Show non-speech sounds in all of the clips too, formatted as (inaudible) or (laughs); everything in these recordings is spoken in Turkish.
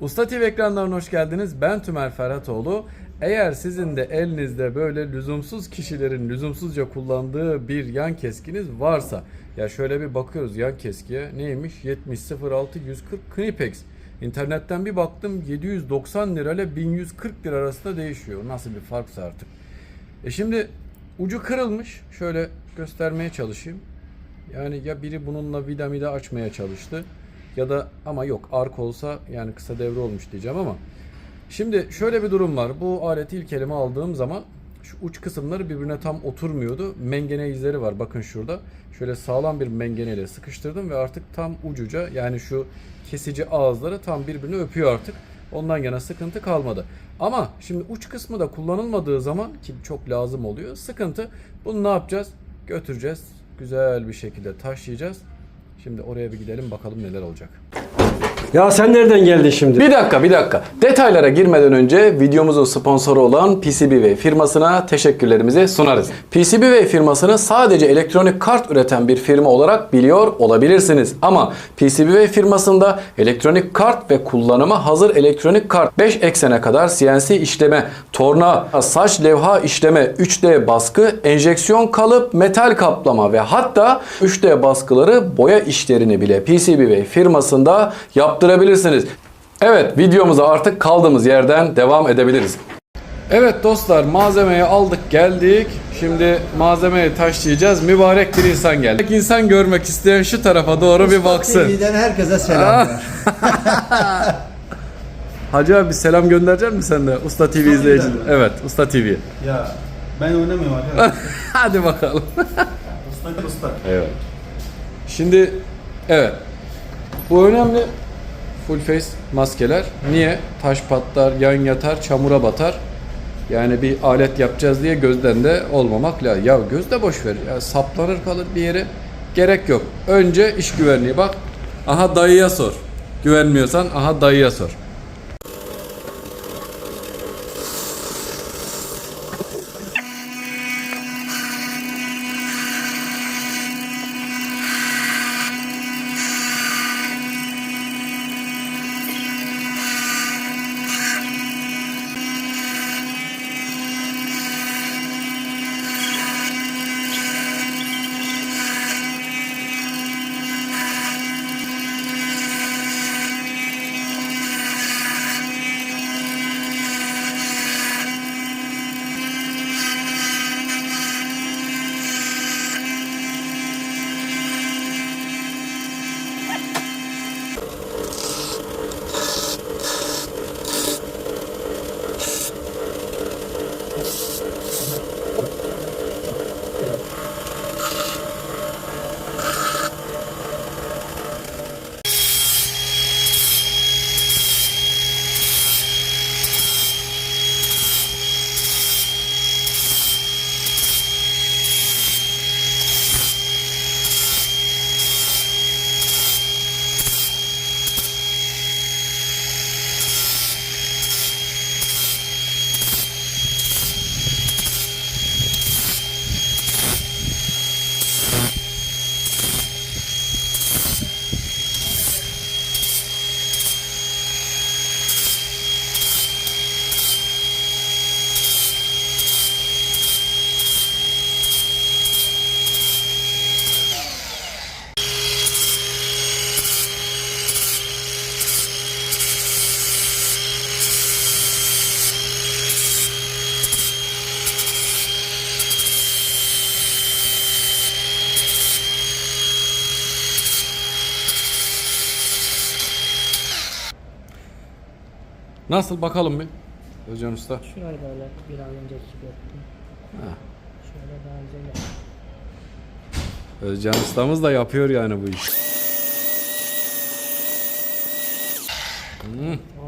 Usta TV ekranlarına hoş geldiniz. Ben Tümer Ferhatoğlu. Eğer sizin de elinizde böyle lüzumsuz kişilerin lüzumsuzca kullandığı bir yan keskiniz varsa ya şöyle bir bakıyoruz yan keskiye neymiş 7006 140 Knipex. İnternetten bir baktım 790 lira ile 1140 lira arasında değişiyor. Nasıl bir farksa artık. E şimdi ucu kırılmış. Şöyle göstermeye çalışayım. Yani ya biri bununla vida mida açmaya çalıştı ya da ama yok ark olsa yani kısa devre olmuş diyeceğim ama şimdi şöyle bir durum var. Bu aleti ilk elime aldığım zaman şu uç kısımları birbirine tam oturmuyordu. Mengene izleri var bakın şurada. Şöyle sağlam bir mengeneyle sıkıştırdım ve artık tam ucuca yani şu kesici ağızları tam birbirini öpüyor artık. Ondan yana sıkıntı kalmadı. Ama şimdi uç kısmı da kullanılmadığı zaman ki çok lazım oluyor. Sıkıntı. Bunu ne yapacağız? Götüreceğiz. Güzel bir şekilde taşıyacağız. Şimdi oraya bir gidelim bakalım neler olacak. Ya sen nereden geldin şimdi? Bir dakika bir dakika. Detaylara girmeden önce videomuzun sponsoru olan PCBWay firmasına teşekkürlerimizi sunarız. PCBWay firmasını sadece elektronik kart üreten bir firma olarak biliyor olabilirsiniz. Ama PCBWay firmasında elektronik kart ve kullanıma hazır elektronik kart 5 eksene kadar CNC işleme, torna, saç levha işleme, 3D baskı, enjeksiyon kalıp, metal kaplama ve hatta 3D baskıları boya işlerini bile PCBWay firmasında yaptırabilirsiniz. Evet videomuza artık kaldığımız yerden devam edebiliriz. Evet dostlar malzemeyi aldık geldik. Şimdi malzemeyi taşıyacağız. Mübarek bir insan geldi. İnsan görmek isteyen şu tarafa doğru bir baksın. TV'den herkese selamlar. (laughs) Hacı abi selam gönderecek misin sen de Usta TV izleyiciler? Evet Usta TV. ya ben oynamıyorum arkadaşlar. (laughs) Hadi bakalım. usta usta. Evet. Şimdi evet. Bu önemli. Full face maskeler. Niye? Taş patlar, yan yatar, çamura batar. Yani bir alet yapacağız diye gözden de olmamak lazım. Ya gözde boş ver. Ya saplanır kalır bir yere. Gerek yok. Önce iş güvenliği bak. Aha dayıya sor. Güvenmiyorsan aha dayıya sor. Nasıl bakalım bir? Özcan Usta. Şurayı böyle biraz önce çıkarttım. Şöyle daha güzel yap. Özcan Ustamız da yapıyor yani bu işi.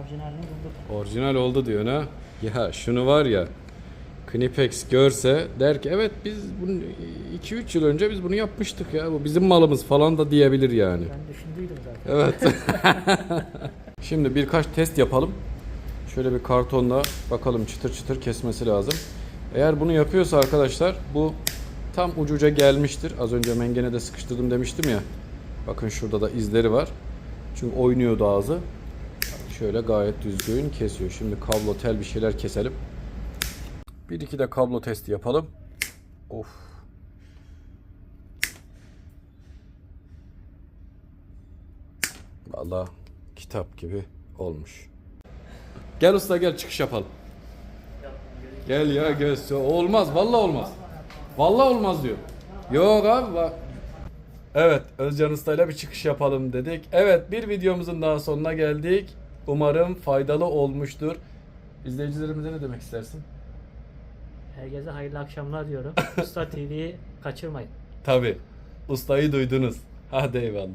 Orijinalini bulduk. Orijinal oldu diyor ha. Ya şunu var ya Knipex görse der ki evet biz bunu 2-3 yıl önce biz bunu yapmıştık ya. Bu bizim malımız falan da diyebilir yani. Ben düşündüydüm zaten. Evet. (laughs) Şimdi birkaç test yapalım. Şöyle bir kartonla bakalım çıtır çıtır kesmesi lazım. Eğer bunu yapıyorsa arkadaşlar bu tam ucuca gelmiştir. Az önce mengene de sıkıştırdım demiştim ya. Bakın şurada da izleri var. Çünkü oynuyordu ağzı. şöyle gayet düzgün kesiyor. Şimdi kablo tel bir şeyler keselim. Bir iki de kablo testi yapalım. Of. Vallahi kitap gibi olmuş. Gel usta gel çıkış yapalım. Gel ya göz. Olmaz vallahi olmaz. Vallahi olmaz diyor. Yok abi bak. Evet Özcan Usta'yla bir çıkış yapalım dedik. Evet bir videomuzun daha sonuna geldik. Umarım faydalı olmuştur. İzleyicilerimize ne demek istersin? Herkese hayırlı akşamlar diyorum. (laughs) Usta TV'yi kaçırmayın. Tabi. Ustayı duydunuz. Hadi eyvallah.